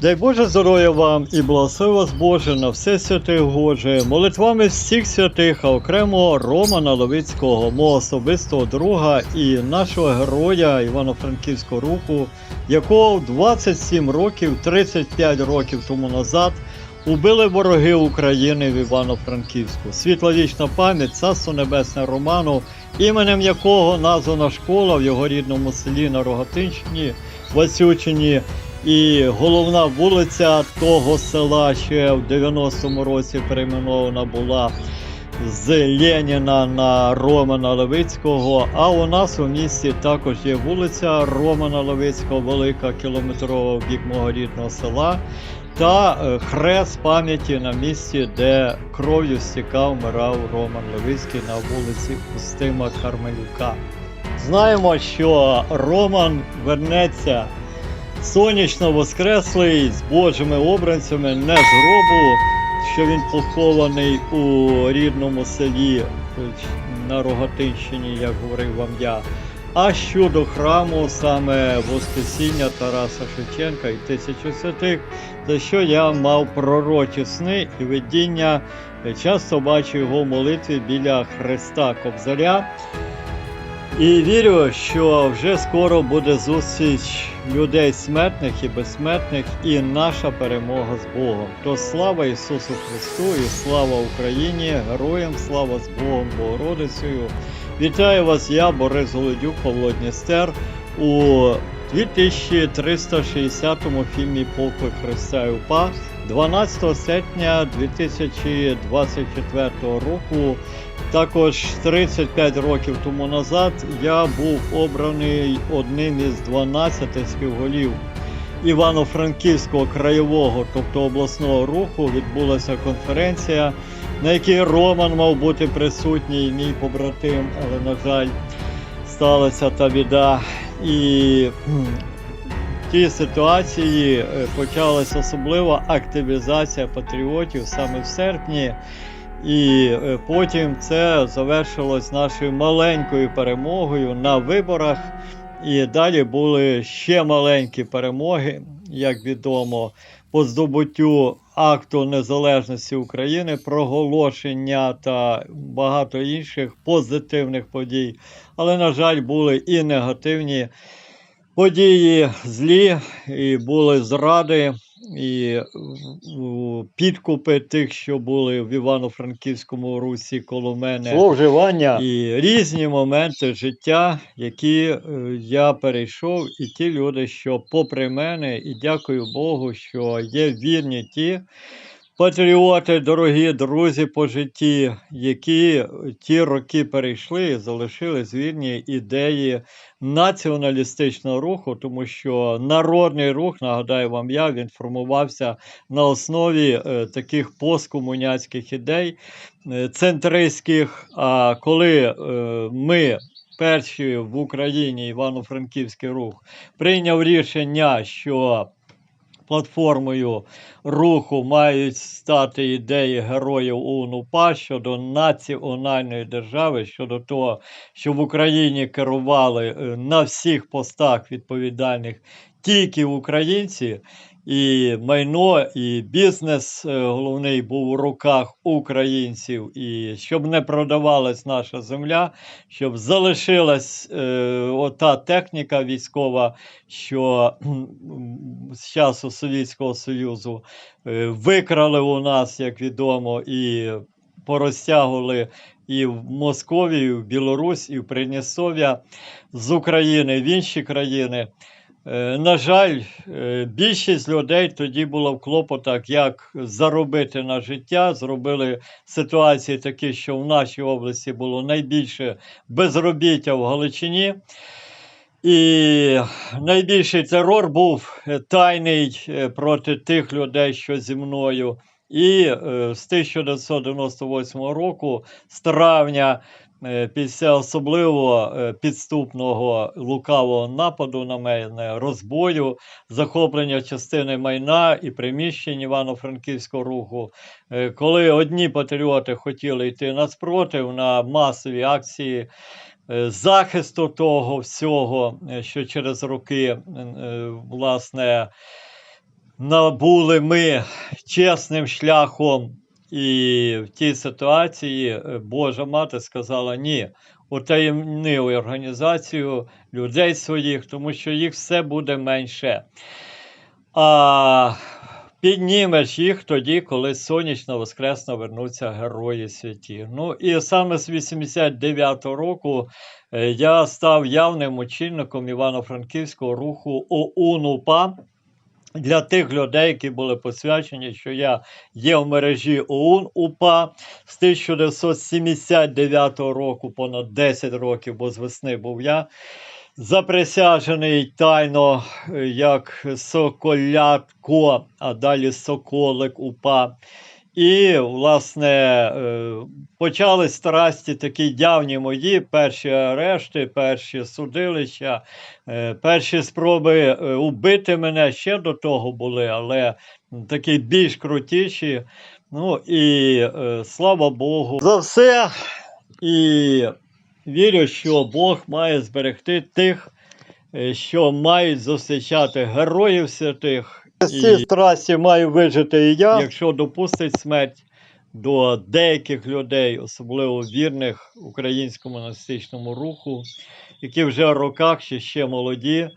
Дай Боже здоров'я вам і благослови вас Боже на все святих Боже, молитвами всіх святих, а окремо Романа Левицького, мого особистого друга і нашого героя Івано-Франківського руху, якого в 27 років, 35 років тому назад убили вороги України в Івано-Франківську. Світла вічна пам'ять, царство небесне Роману, іменем якого названа школа в його рідному селі на Рогатинщині, Васючині. І головна вулиця того села ще в 90-му році перейменована була з Леніна на Романа Левицького. А у нас у місті також є вулиця Романа Левицького, велика кілометрова в бік мого рідного села. Та е, хрест пам'яті на місці, де кров'ю стікав, вмирав Роман Левицький на вулиці Устима Кармелюка. Знаємо, що Роман вернеться сонячно воскреслий з Божими обранцями, не з гробу, що він похований у рідному селі на Рогатинщині, як говорив вам я. А щодо храму, саме Воскресіння Тараса Шевченка і тисячі святих, за що я мав пророчі сни і видіння, часто бачу його молитві біля Христа Кобзаря. І вірю, що вже скоро буде зустріч людей смертних і безсмертних, і наша перемога з Богом. То слава Ісусу Христу і слава Україні, героям слава з Богом, Богородицею. Вітаю вас, я, Борис Голодюк, Павло Дністер, у 2360 фільмі Поклик Христа і УПА 12 серпня 2024 року. Також 35 років тому назад я був обраний одним із 12 співголів Івано-Франківського краєвого, тобто обласного руху, відбулася конференція, на якій Роман мав бути присутній, мій побратим, але, на жаль, сталася та біда. І в тій ситуації е, почалася особлива активізація патріотів саме в серпні. І е, потім це завершилось нашою маленькою перемогою на виборах. І далі були ще маленькі перемоги, як відомо, по здобуттю акту незалежності України, проголошення та багато інших позитивних подій. Але, на жаль, були і негативні події злі, і були зради, і підкупи тих, що були в Івано-Франківському русі коло мене. Зловживання. І різні моменти життя, які е, я перейшов, і ті люди, що попри мене, і дякую Богу, що є вірні ті патріоти, дорогі друзі по житті, які ті роки перейшли і залишились вірні ідеї націоналістичного руху, тому що народний рух, нагадаю вам я, він формувався на основі е, таких посткомуняцьких ідей е, центристських. А коли е, ми перші в Україні Івано-Франківський рух прийняв рішення, що платформою руху мають стати ідеї героїв УНУПА щодо національної держави, щодо того, що в Україні керували е, на всіх постах відповідальних тільки українці, і майно, і бізнес е, головний був у руках українців, і щоб не продавалась наша земля, щоб залишилась е, ота техніка військова, що з часу Совєтського Союзу е, викрали у нас, як відомо, і порозтягували і в Московію, і в Білорусь, і в Придністров'я з України в інші країни. Е, На жаль, е, більшість людей тоді було в клопотах, як заробити на життя. Зробили ситуації такі, що в нашій області було найбільше безробіття в Галичині. І найбільший терор був е, тайний проти тих людей, що зі мною. І з 1998 року, з травня, після особливо е, підступного лукавого нападу на мене, розбою, захоплення частини майна і приміщень Івано-Франківського руху, е, коли одні патріоти хотіли йти на спротив на масові акції е, захисту того всього, е, що через роки, е, власне, набули ми чесним шляхом, і в тій ситуації е, Божа мати сказала ні. Утаємни організацію людей своїх, тому що їх все буде менше. А піднімеш їх тоді, коли сонячно воскресно вернуться герої святі. Ну і саме з 89-го року е, я став явним очільником Івано-Франківського руху ОУН-УПА. Для тих людей, які були посвячені, що я є в мережі ОУН УПА з 1979 року, понад 10 років, бо з весни був я заприсяжений тайно е, як Соколятко, а далі Соколик УПА. І, власне, е, почались страсті такі явні мої, перші арешти, перші судилища, е, перші спроби е, убити мене ще до того були, але такі більш крутіші. Ну і слава Богу за все. І вірю, що Бог має зберегти тих, що мають зустрічати героїв святих. З цієї страсті маю вижити і я, якщо допустить смерть до деяких людей, особливо вірних українському монастичному руху, які вже в роках чи ще молоді,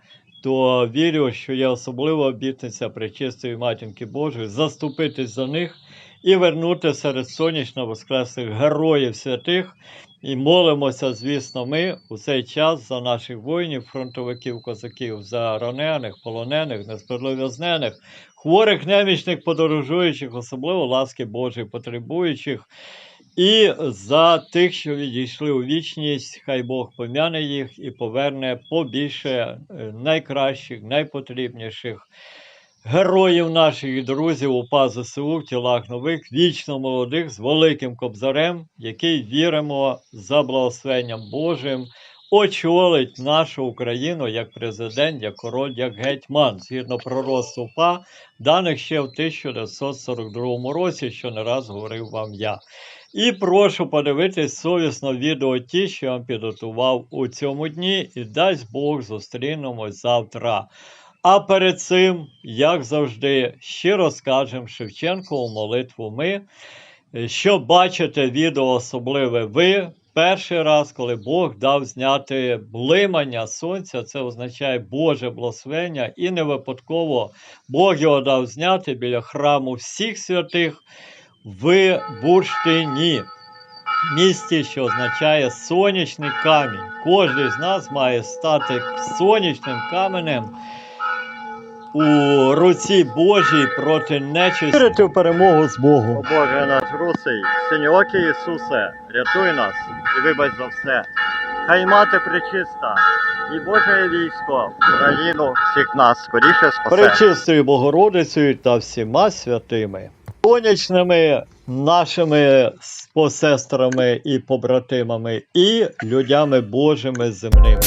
то вірю, що є особлива обітниця Пречистої Матінки Божої заступитись за них і вернути серед сонячно воскреслих героїв святих. І молимося, звісно, ми у цей час за наших воїнів, фронтовиків, козаків, за ранених, полонених, несправедливознених, хворих, немічних, подорожуючих, особливо ласки Божої, потребуючих. І за тих, що відійшли у вічність, хай Бог пом'яне їх і поверне побільше е, найкращих, найпотрібніших героїв наших друзів УПА ЗСУ в тілах нових, вічно молодих, з великим кобзарем, який віримо за благословенням Божим, очолить нашу Україну як президент, як король, як гетьман, згідно пророцтв УПА, даних ще в 1942 році, що не раз говорив вам я. І прошу подивитись совісно відео ті, що я вам підготував у цьому дні, і дасть Бог зустрінемось завтра. А перед цим, як завжди, щиро скажемо Шевченкову молитву ми, е, що бачите відео особливе ви. Перший раз, коли Бог дав зняти блимання сонця, це означає Боже благословення, і не випадково Бог його дав зняти біля храму всіх святих в Бурштині, місті, що означає сонячний камінь. Кожен з нас має стати сонячним каменем у руці Божій проти нечисті. Вірити в перемогу з Богом. О Боже наш русий, синьоокий Ісусе, рятуй нас і вибач за все. Хай мати причиста, і Боже військо, Україну всіх нас скоріше спасе. Пречистою Богородицею та всіма святими, сонячними нашими посестрами і побратимами, і людями Божими земними.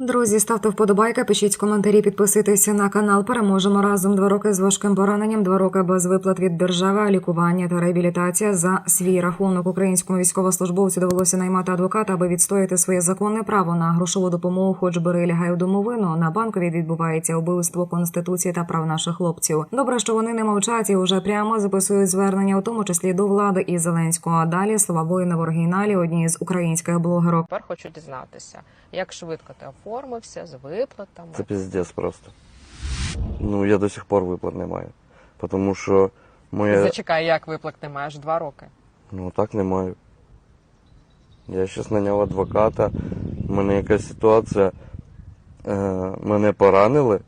Друзі, ставте вподобайки, пишіть коментарі, підписуйтеся на канал. Переможемо разом. Два роки з важким пораненням, два роки без виплат від держави, лікування та реабілітація за свій рахунок. Українському військовослужбовцю довелося наймати адвоката, аби відстояти своє законне право на грошову допомогу, хоч бери лягай у домовину. На банковій відбувається убивство конституції та прав наших хлопців. Добре, що вони не мовчать і вже прямо записують звернення, у тому числі до влади і Зеленського. А далі слова воїна в оригіналі однієї з українських блогерок. Тепер хочу дізнатися, як швидко ти оформився з виплатами. Це піздець просто. Ну, я до сих пор виплат не маю. Тому що моє. Зачекай, як виплат не маєш два роки. Ну так не маю. Я зараз наняв адвоката. У мене якась ситуація. Е, мене поранили.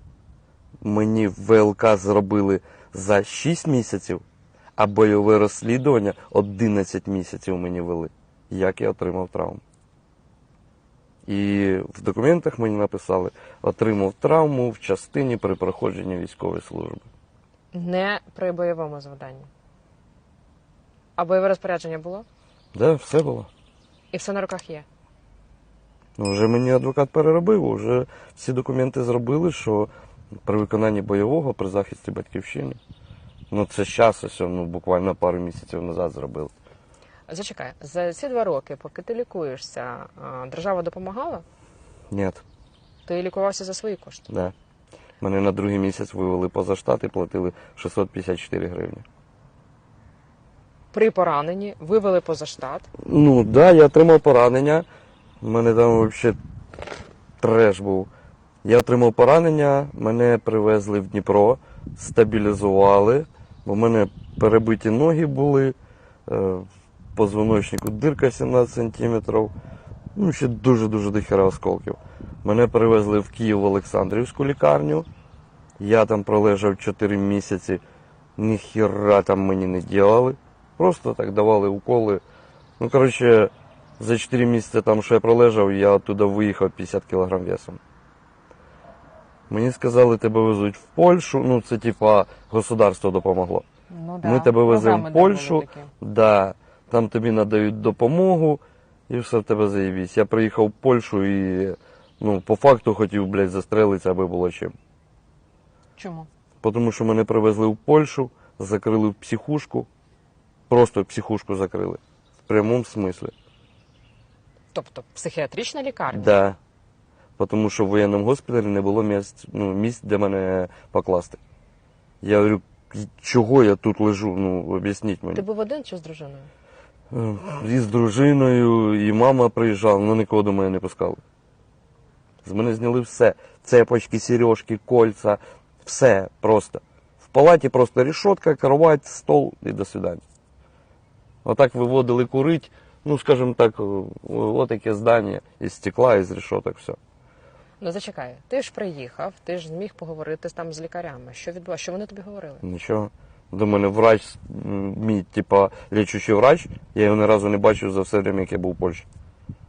Мені ВЛК зробили за 6 місяців, а бойове розслідування 11 місяців мені вели. Як я отримав травму. І в документах мені написали, отримав травму в частині при проходженні військової служби. Не при бойовому завданні. А бойове розпорядження було? Да, все було. І все на руках є. Ну, вже мені адвокат переробив, вже всі документи зробили, що при виконанні бойового, при захисті батьківщини. Ну, це зараз, ну, буквально пару місяців назад зробили. Зачекай, за ці два роки, поки ти лікуєшся, держава допомагала? Ні, Ти лікувався за свої кошти. да. Мене на другий місяць вивели поза штат і платили 654 гривні. При пораненні вивели поза штат. Ну, так, да, я отримав поранення. У мене там взагалі треш був. Я отримав поранення, мене привезли в Дніпро, стабілізували, бо в мене перебиті ноги були, е, позвоночнику дирка 17 сантиметрів. Ну, ще дуже-дуже дохера осколків. Мене перевезли в Київ в Олександрівську лікарню. Я там пролежав 4 місяці, ніхіра там мені не ділали. Просто так давали уколи. Ну, коротше, за 4 місяці там, що я пролежав, я оттуда виїхав 50 кг весом. Мені сказали, тебе везуть в Польщу, ну це типа государство допомогло. Ну, Ми тебе веземо в Польщу, да, там тобі надають допомогу і все в тебе заєбісь. Я приїхав в Польщу і ну, по факту хотів, блядь, застрелитися, аби було чим. Чому? Тому що мене привезли в Польщу, закрили в психушку, просто психушку закрили. В прямому смислі. Тобто психіатрична лікарня? Да. Тому що в воєнному госпіталі не було місць, ну, місць, де мене покласти. Я говорю, чого я тут лежу? Ну, об'ясніть мені. Ти був один чи з дружиною? Е, І з дружиною, і мама приїжджала, але нікого до мене не пускали. З мене зняли все. Цепочки, сережки, кольца, все просто. В палаті просто рішотка, кровать, стол і до свидання. Отак виводили курить, ну, скажімо так, отаке здання із стекла, із рішоток, все. Ну зачекай, ти ж приїхав, ти ж зміг поговорити там з лікарями. Що відбувалося? Що вони тобі говорили? Нічого. До мене врач, мій, типа, лічучий врач, я його ні разу не бачив за все время, як я був у Польщі.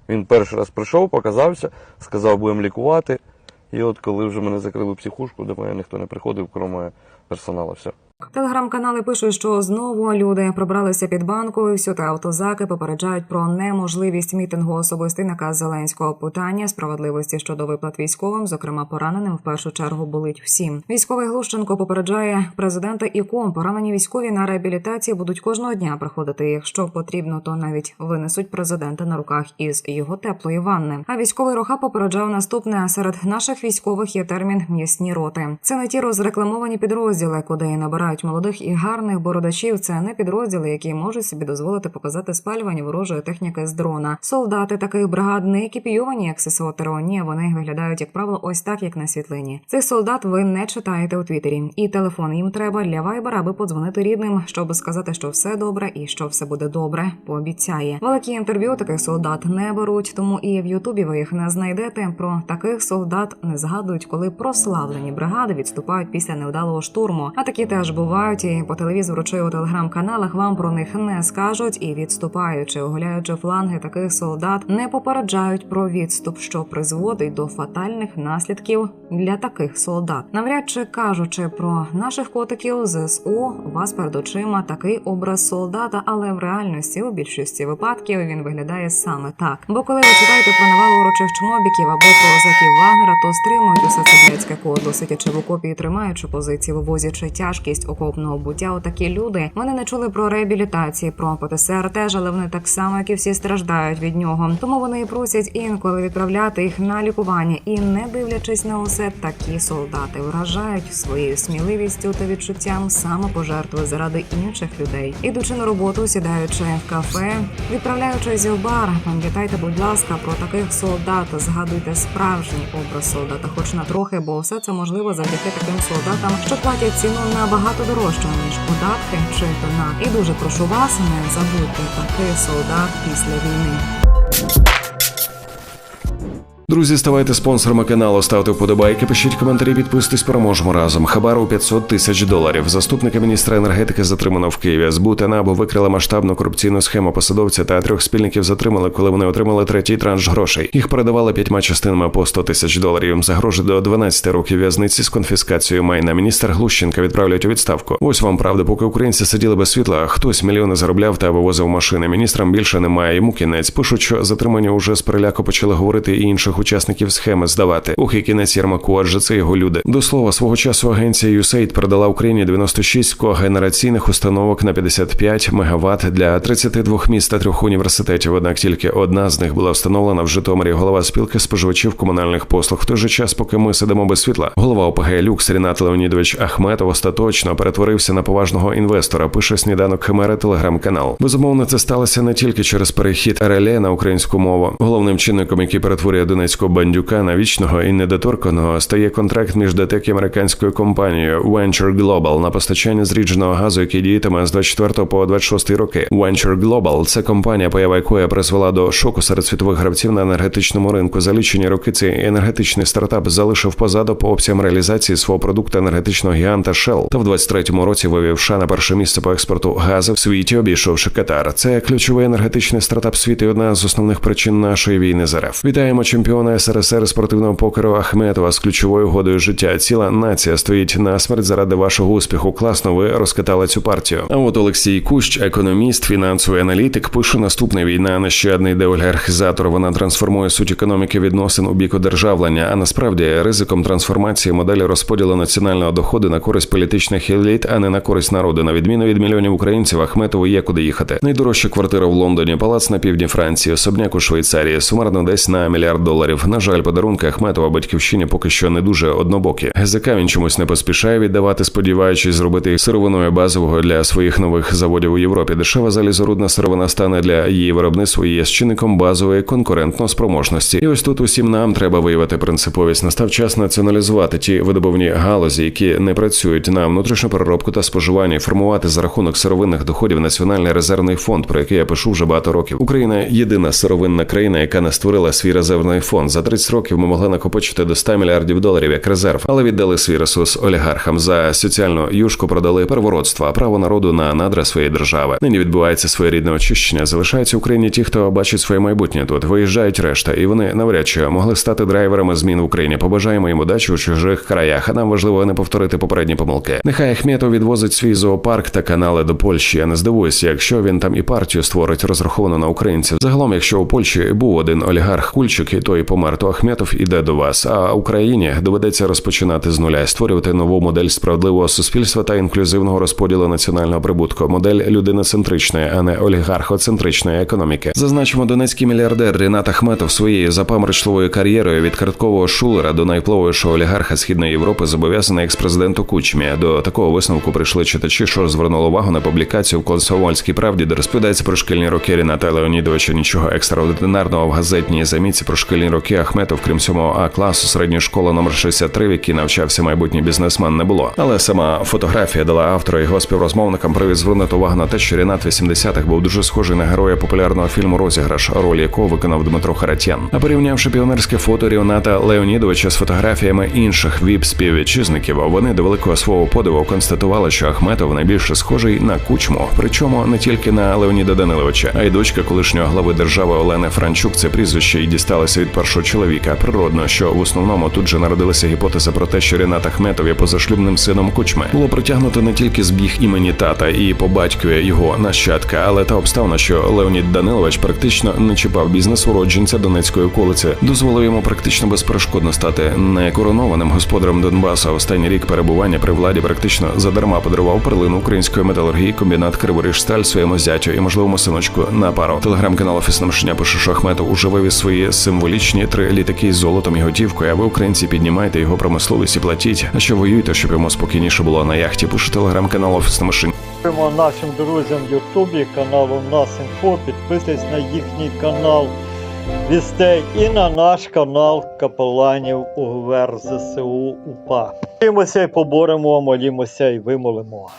Він перший раз прийшов, показався, сказав, будемо лікувати. І от коли вже мене закрили психушку, до мене ніхто не приходив, крім персоналу, все. Телеграм-канали пишуть, що знову люди пробралися під банку, і всюди автозаки попереджають про неможливість мітингу особистий наказ Зеленського. Питання справедливості щодо виплат військовим, зокрема пораненим, в першу чергу болить всім. Військовий Глущенко попереджає президента і ком. Поранені військові на реабілітації будуть кожного дня приходити. Якщо потрібно, то навіть винесуть президента на руках із його теплої ванни. А військовий роха попереджав наступне: серед наших військових є термін м'ясні роти. Це не ті розрекламовані підрозділи, куди набирають молодих і гарних бородачів. Це не підрозділи, які можуть собі дозволити показати спалювання ворожої техніки з дрона. Солдати таких бригад не екіпійовані, як ССО ТРО. Ні, вони виглядають як правило ось так, як на світлині. Цих солдат ви не читаєте у Твіттері. І телефон їм треба для вайбера, аби подзвонити рідним, щоб сказати, що все добре і що все буде добре. Пообіцяє. Великі інтерв'ю таких солдат не беруть, тому і в Ютубі ви їх не знайдете. Про таких солдат не згадують, коли прославлені бригади відступають після невдалого штурму. А такі теж бувають і по телевізору чи у телеграм-каналах вам про них не скажуть і відступаючи, оголяючи фланги таких солдат, не попереджають про відступ, що призводить до фатальних наслідків для таких солдат. Навряд чи кажучи про наших котиків ЗСУ, вас перед очима такий образ солдата, але в реальності у більшості випадків він виглядає саме так. Бо коли ви читаєте про навалу урочих чмобіків або про зеків Вагнера, то стримують усе це блядське кодло, сидячи в окопі і тримаючи позиції, вивозячи тяжкість окопного буття. Отакі люди вони не чули про реабілітації, про ПТСР теж, але вони так само, як і всі страждають від нього. Тому вони і просять інколи відправляти їх на лікування. І не дивлячись на усе, такі солдати вражають своєю сміливістю та відчуттям самопожертви заради інших людей. Ідучи на роботу, сідаючи в кафе, відправляючись в бар, пам'ятайте, будь ласка, про таких солдат. Згадуйте справжній образ солдата, хоч на трохи, бо все це можливо завдяки таким солдатам, що платять ціну набагато дорожче ніж податки чи донат. І дуже прошу вас, не забути такий солдат після війни. Друзі, ставайте спонсорами каналу, ставте вподобайки, пишіть коментарі, підписуйтесь, переможемо разом. Хабар у 500 тисяч доларів. Заступника міністра енергетики затримано в Києві. СБУ та НАБУ викрила масштабну корупційну схему посадовця та трьох спільників затримали, коли вони отримали третій транш грошей. Їх передавали п'ятьма частинами по 100 тисяч доларів. Загрожує до 12 років в'язниці з конфіскацією майна. Міністр Глущенка відправлять у відставку. Ось вам правда, поки українці сиділи без світла, хтось мільйони заробляв та вивозив машини. Міністрам більше немає. Йому кінець. Пишуть, що затримання уже з переляку почали говорити і інших учасників схеми здавати. Ух, і кінець Єрмаку, адже це його люди. До слова, свого часу агенція USAID передала Україні 96 когенераційних установок на 55 МВт для 32 міст та трьох університетів. Однак тільки одна з них була встановлена в Житомирі. Голова спілки споживачів комунальних послуг. В той же час, поки ми сидимо без світла, голова ОПГ Люкс Рінат Леонідович Ахметов остаточно перетворився на поважного інвестора. Пише сніданок Химери телеграм-канал. Безумовно, це сталося не тільки через перехід РЛЕ на українську мову. Головним чинником, який перетворює донецького бандюка на вічного і недоторканого, стає контракт між ДТЕК і американською компанією Venture Global на постачання зрідженого газу, який діятиме з 24 по 26 роки. Venture Global – це компанія, поява якої призвела до шоку серед світових гравців на енергетичному ринку. За лічені роки цей енергетичний стартап залишив позаду по обсягам реалізації свого продукту енергетичного гіганта Shell та в 23-му році вивів США на перше місце по експорту газу в світі, обійшовши Катар. Це ключовий енергетичний стартап світу і одна з основних причин нашої війни з РФ. Вітаємо чемпіона СРСР спортивного покеру Ахметова з ключовою угодою життя. Ціла нація стоїть на смерть заради вашого успіху. Класно, ви розкатали цю партію. А от Олексій Кущ, економіст, фінансовий аналітик, пише наступне війна нещадний деолігархізатор. Вона трансформує суть економіки відносин у бік одержавлення. А насправді ризиком трансформації моделі розподілу національного доходу на користь політичних еліт, а не на користь народу. На відміну від мільйонів українців, Ахметову є куди їхати. Найдорожча квартира в Лондоні, палац на півдні Франції, особняк у Швейцарії, сумарно десь на мільярд доларів. На жаль, подарунки Ахметова батьківщині поки що не дуже однобокі. ГЗК він чомусь не поспішає віддавати, сподіваючись зробити сировиною базового для своїх нових заводів у Європі. Дешева залізорудна сировина стане для її виробництва і є чинником базової конкурентно спроможності. І ось тут усім нам треба виявити принциповість. Настав час націоналізувати ті видобувні галузі, які не працюють на внутрішню переробку та споживання, формувати за рахунок сировинних доходів національний резервний фонд, про який я пишу вже багато років. Україна єдина сировинна країна, яка не створила свій резервний фонд. За 30 років ми могли накопичити до 100 мільярдів доларів як резерв, але віддали свій ресурс олігархам за соціальну юшку продали первородство, а право народу на надра своєї держави. Нині відбувається своєрідне очищення. Залишаються в Україні ті, хто бачить своє майбутнє тут. Виїжджають решта, і вони навряд чи могли стати драйверами змін в Україні. Побажаємо їм удачі у чужих краях. А нам важливо не повторити попередні помилки. Нехай Ахметов відвозить свій зоопарк та канали до Польщі. Я не здивуюся, якщо він там і партію створить розраховану на українців. Загалом, якщо у Польщі був один олігарх Кульчик, і той помер, то Ахметов іде до вас. А Україні доведеться розпочинати з нуля, створювати нову модель справедливого суспільства та інклюзивного розподілу національного прибутку, модель людиноцентричної, а не олігархоцентричної економіки. Зазначимо, донецький мільярдер Рінат Ахметов своєю запаморочливою кар'єрою від карткового шулера до найвпливовішого олігарха східної Європи зобов'язаний експрезиденту Кучмі. До такого висновку прийшли читачі, що звернули увагу на публікацію в Комсомольській правді, де розповідається про шкільні роки Ріната Леонідовича. Нічого екстраординарного в газетній замітці про шкільні роки Ахметов, крім 7 А класу середньої школи номер 63, в якій навчався майбутній бізнесмен, не було. Але сама фотографія дала автору і його співрозмовникам привід звернути увагу на те, що Рінат 80-х був дуже схожий на героя популярного фільму Розіграш, роль якого виконав Дмитро Харатян. А порівнявши піонерське фото Ріоната Леонідовича з фотографіями інших віп співвітчизників, вони до великого свого подиву констатували, що Ахметов найбільше схожий на кучму. Причому не тільки на Леоніда Даниловича, а й дочка колишнього глави держави Олени Франчук. Це прізвище і дісталося від першого чоловіка. Природно, що в основному тут же народилася гіпотеза про те, що Рінат Ахметов є позашлюбним сином кучми. Було притягнуто не тільки збіг імені тата і по батькові його нащадка, але та обставина, що Леонід Данилович практично не чіпав бізнес уродженця Донецької околиці, дозволив йому практично безперешкодно стати некоронованим господарем Донбасу. Останній рік перебування при владі практично задарма подарував перлину української металургії комбінат Криворіжсталь своєму зятю і можливому синочку на пару. Телеграм-канал Офісне Мишеня пише, що Ахметов уже вивіз свої символічні три літаки з золотом і готівкою. А ви, українці, піднімайте його промисловість і платіть. А що воюєте, щоб йому спокійніше було на яхті? Пише телеграм-канал Офісне Мишеня. Дякуємо нашим друзям в Ютубі, каналу Нас Інфо. Підписуйтесь на їхній канал Вістей і на наш канал Капеланів УГВР ЗСУ УПА. Молімося і поборемо, молімося і вимолимо.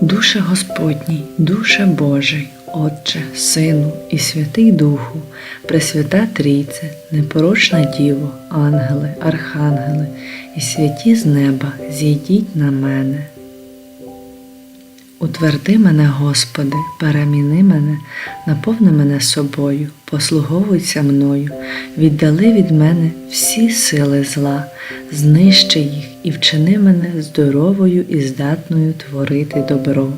Душе Господній, душе Божий, Отче, Сину і Святий Духу, Пресвята Трійце, непорочна Діво, ангели, архангели і святі з неба, зійдіть на мене. Утверди мене, Господи, переміни мене, наповни мене собою, послуговуйся мною, віддали від мене всі сили зла, знищи їх і вчини мене здоровою і здатною творити добро.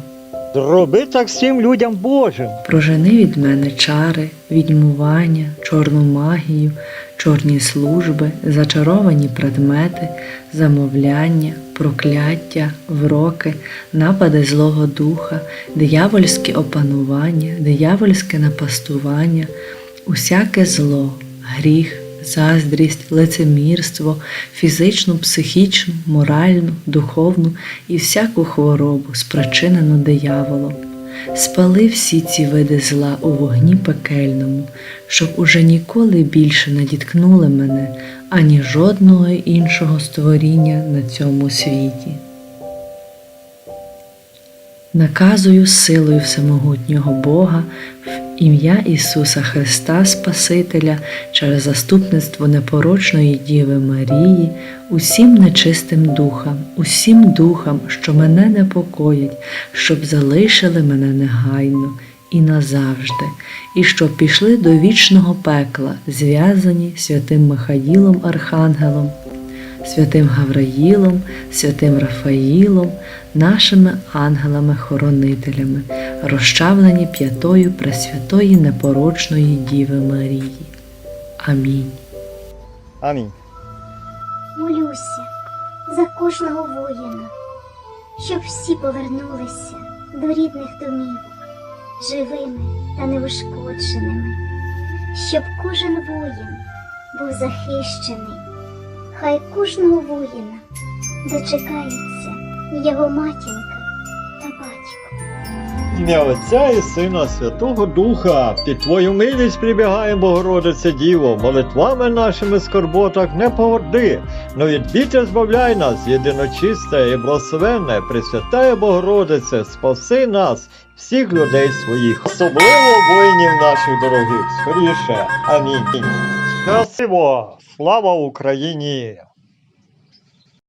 Зроби так всім людям Божим. Прожени від мене чари, відьмування, чорну магію, чорні служби, зачаровані предмети, замовляння, прокляття, вроки, напади Злого Духа, диявольське опанування, диявольське напастування, усяке зло, гріх, заздрість, лицемірство, фізичну, психічну, моральну, духовну і всяку хворобу, спричинену дияволом. Спали всі ці види зла у вогні пекельному, щоб уже ніколи більше не діткнули мене ані жодного іншого створіння на цьому світі. Наказую силою всемогутнього Бога ім'я Ісуса Христа Спасителя через заступництво непорочної Діви Марії, усім нечистим духам, усім духам, що мене непокоять, щоб залишили мене негайно і назавжди, і щоб пішли до вічного пекла, зв'язані святим Михаїлом Архангелом, святим Гавраїлом, святим Рафаїлом, нашими ангелами-хоронителями, розчавлені п'ятою Пресвятої непорочної Діви Марії. Амінь. Амінь. Молюся за кожного воїна, щоб всі повернулися до рідних домівок, живими та неушкодженими, щоб кожен воїн був захищений, хай кожного воїна дочекається його матінка та батько. Ім'я Отця і Сина Святого Духа, під Твою милість прибігаємо, Богородице Діво, молитвами нашими скорботах не погорди, но від біття збавляй нас, єдиночисте і благословенне, Пресвятая Богородице, спаси нас, всіх людей своїх, особливо воїнів наших дорогих, скоріше. Амінь. Спасибо, слава Україні!